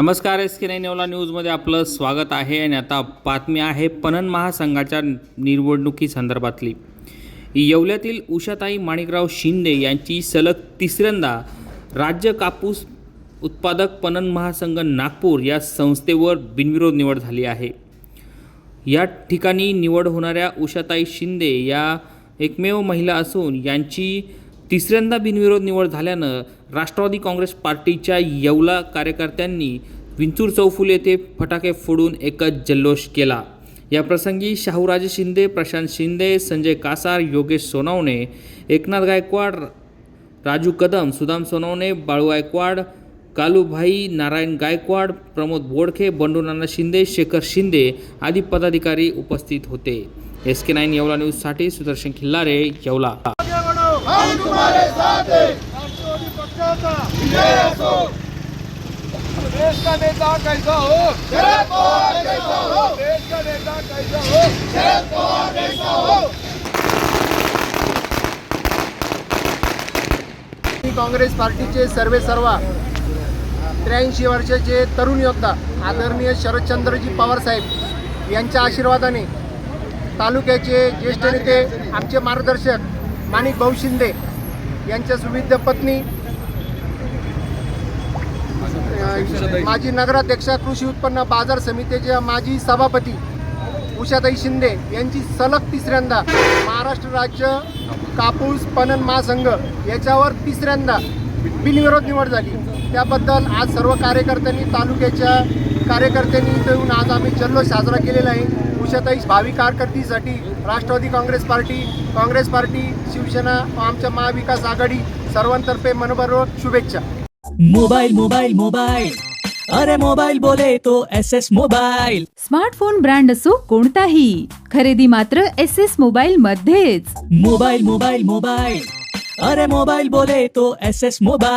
नमस्कार S K nine Yeola न्यूजमध्ये आपलं स्वागत आहे आणि आता बातमी आहे पणन महासंघाच्या निवडणुकीसंदर्भातली येवल्यातील उषाताई माणिकराव शिंदे यांची सलग तिसऱ्यांदा राज्य कापूस उत्पादक पणन महासंघ नागपूर या संस्थेवर बिनविरोध निवड झाली आहे. या ठिकाणी निवड होणाऱ्या उषाताई शिंदे या एकमेव महिला असून यांची तिसऱ्यांदा बिनविरोध निवड झाल्यानं राष्ट्रवादी काँग्रेस पार्टीच्या येवला कार्यकर्त्यांनी विंचूर चौफुल येथे फटाके फोडून एकच जल्लोष केला. या प्रसंगी शाहूराजे शिंदे प्रशांत शिंदे संजय कासार योगेश सोनवणे एकनाथ गायकवाड राजू कदम सुदाम सोनवणे बाळू गायकवाड कालूभाई नारायण गायकवाड प्रमोद बोडखे बंडूनाना शिंदे शेखर शिंदे आदी पदाधिकारी उपस्थित होते. एस के नाईन येवला न्यूजसाठी सुदर्शन खिल्लारे येवला. हम तुम्हारे साथ हैं। देश का नेता कैसा हो? शरद पवार कैसा हो। देश का नेता कैसा हो? शरद पवार कैसा हो। काँग्रेस पार्टीचे सर्वे सर्वा त्र्याऐंशी वर्षाचे तरुण योद्धा आदरणीय शरदचंद्रजी पवार साहेब यांच्या आशीर्वादाने तालुक्याचे ज्येष्ठ नेते आमचे मार्गदर्शक माणिक भाऊ शिंदे यांच्या सुविध पत्नी माजी नगराध्यक्षा कृषी उत्पन्न बाजार समितीच्या माजी सभापती उषाताई शिंदे यांची सलग तिसऱ्यांदा महाराष्ट्र राज्य कापूस पणन महासंघ याच्यावर तिसऱ्यांदा बिनविरोध निवड झाली. त्याबद्दल आज सर्व कार्यकर्त्यांनी तालुक्याच्या कार्यकर्त्यांनी इथं येऊन आज आम्ही जल्लोष साजरा केलेला आहे. उषाताई भावी कारकिर्दीसाठी Rashtravadi Congress party Congress party Shivsena आमच्या महाविकास आघाडी सर्वांतर्फे मनपूर्वक शुभेच्छा. मोबाइल मोबाइल मोबाइल अरे मोबाइल बोले तो S S mobile smartphone brand असो कोणताही खरेदी मात्र एस एस मोबाईल मध्येच. मोबाइल मोबाइल मोबाइल अरे मोबाइल बोले तो एस एस मोबाइल